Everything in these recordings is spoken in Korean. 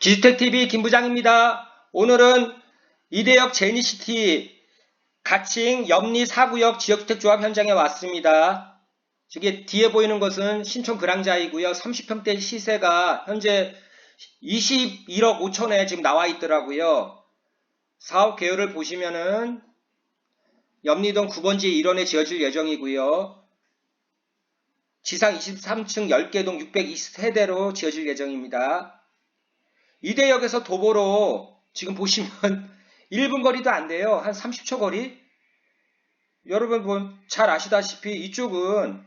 기주택TV 김부장입니다. 오늘은 이대역 제니시티 가칭 염리 4구역 지역주택조합 현장에 왔습니다. 저기 뒤에 보이는 것은 신촌 그랑자이고요. 30평대 시세가 현재 21억 5천에 지금 나와 있더라고요. 사업 개요를 보시면은 염리동 9번지 1원에 지어질 예정이고요. 지상 23층 10개동 620세대로 지어질 예정입니다. 이대역에서 도보로 지금 보시면 1분 거리도 안 돼요. 한 30초 거리? 여러분 뭐잘 아시다시피 이쪽은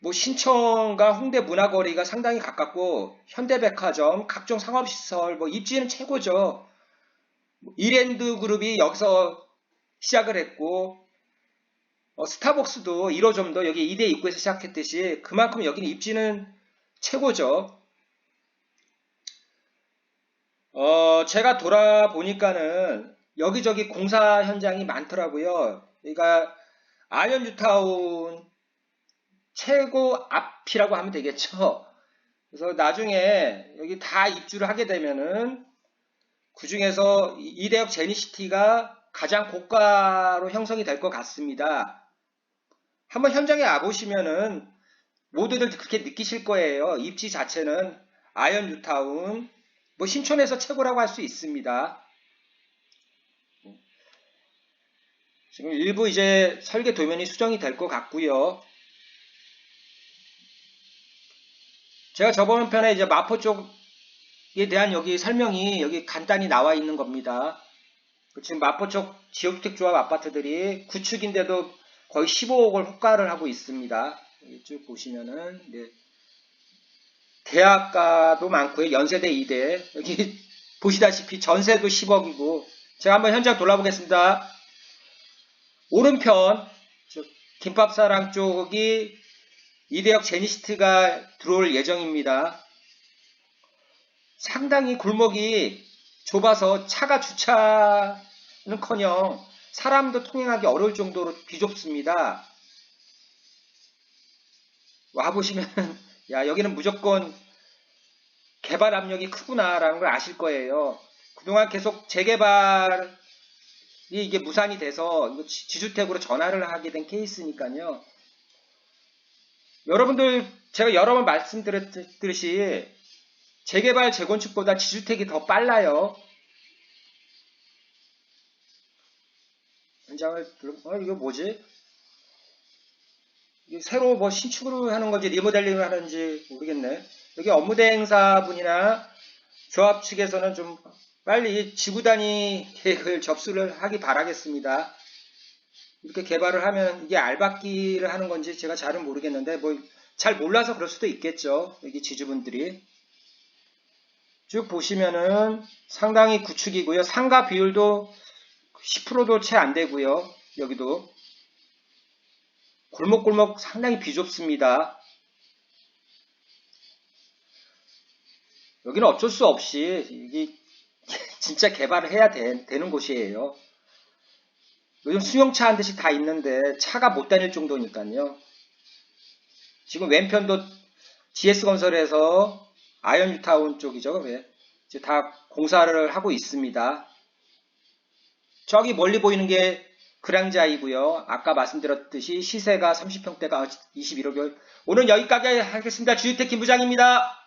뭐 신청과 홍대 문화거리가 상당히 가깝고 현대백화점, 각종 상업시설, 뭐 입지는 최고죠. 이랜드 그룹이 여기서 시작을 했고 어, 스타벅스도 1호점도 여기 이대 입구에서 시작했듯이 그만큼 여기는 입지는 최고죠. 어, 제가 돌아보니까는 여기저기 공사 현장이 많더라고요. 그러니까 아현 뉴타운 최고 앞이라고 하면 되겠죠. 그래서 나중에 여기 다 입주를 하게 되면은 그 중에서 이대역 제니시티가 가장 고가로 형성이 될 것 같습니다. 한번 현장에 와보시면은 모두들 그렇게 느끼실 거예요. 입지 자체는 아현 뉴타운, 뭐 신촌에서 최고라고 할 수 있습니다. 지금 일부 이제 설계 도면이 수정이 될 것 같고요. 제가 저번 편에 이제 마포 쪽에 대한 여기 설명이 여기 간단히 나와 있는 겁니다. 지금 마포 쪽 지역주택조합 아파트들이 구축인데도 거의 15억을 호가를 하고 있습니다. 쭉 보시면은 네. 대학가도 많고요. 연세대 2대. 여기 보시다시피 전세도 10억이고 제가 한번 현장 돌아보겠습니다. 오른편 김밥사랑 쪽이 이대역 제니시티가 들어올 예정입니다. 상당히 골목이 좁아서 차가 주차는 커녕 사람도 통행하기 어려울 정도로 비좁습니다. 와보시면 야 여기는 무조건 개발 압력이 크구나라는 걸 아실 거예요. 그동안 계속 재개발이 이게 무산이 돼서 지주택으로 전환을 하게 된 케이스니까요. 여러분들 제가 여러 번 말씀드렸듯이 재개발 재건축보다 지주택이 더 빨라요. 현장을 어 이거 뭐지? 새로 뭐 신축을 하는 건지 리모델링을 하는지 모르겠네. 여기 업무 대행사분이나 조합 측에서는 좀 빨리 지구 단위 계획을 접수를 하기 바라겠습니다. 이렇게 개발을 하면 이게 알박기를 하는 건지 제가 잘은 모르겠는데 뭐 잘 몰라서 그럴 수도 있겠죠. 여기 지주분들이. 쭉 보시면은 상당히 구축이고요. 상가 비율도 10%도 채 안 되고요. 여기도 골목골목 상당히 비좁습니다. 여기는 어쩔 수 없이 이게 진짜 개발을 해야 되, 는 곳이에요. 요즘 수용차 한 대씩 다 있는데 차가 못 다닐 정도니까요. 지금 왼편도 GS건설에서 아이언유타운 쪽이죠. 왜? 이제 다 공사를 하고 있습니다. 저기 멀리 보이는 게 그랑자이고요. 아까 말씀드렸듯이 시세가 30평대가 21억 원. 오늘 여기까지 하겠습니다. 주유택 김부장입니다.